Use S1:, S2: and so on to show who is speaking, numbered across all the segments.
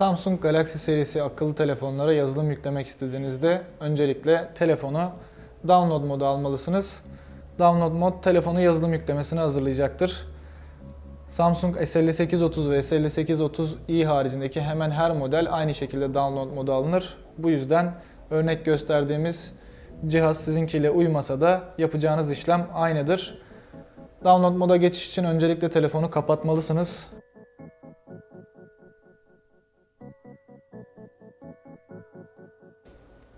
S1: Samsung Galaxy serisi akıllı telefonlara yazılım yüklemek istediğinizde öncelikle telefonu download modu almalısınız. Download mod telefonu yazılım yüklemesini hazırlayacaktır. Samsung S5830 ve S5830i haricindeki hemen her model aynı şekilde download modu alınır. Bu yüzden örnek gösterdiğimiz cihaz sizinkiyle uymasa da yapacağınız işlem aynıdır. Download moda geçiş için öncelikle telefonu kapatmalısınız.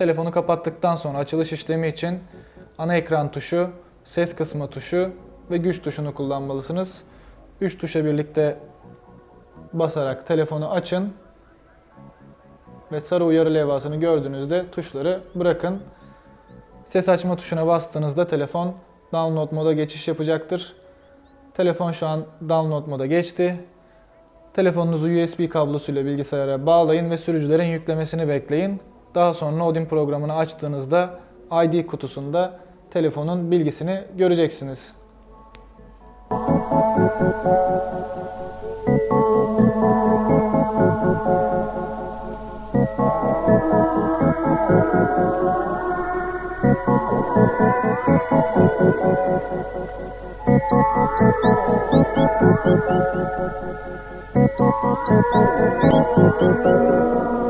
S1: Telefonu kapattıktan sonra açılış işlemi için ana ekran tuşu, ses kısma tuşu ve güç tuşunu kullanmalısınız. Üç tuşa birlikte basarak telefonu açın ve sarı uyarı levhasını gördüğünüzde tuşları bırakın. Ses açma tuşuna bastığınızda telefon download moda geçiş yapacaktır. Telefon şu an download moda geçti. Telefonunuzu USB kablosuyla bilgisayara bağlayın ve sürücülerin yüklemesini bekleyin. Daha sonra Odin programını açtığınızda ID kutusunda telefonun bilgisini göreceksiniz. Thank you.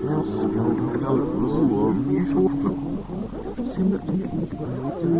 S1: Deus, Senhor, meu Deus, o
S2: homem é justo. Senhor, meu Deus,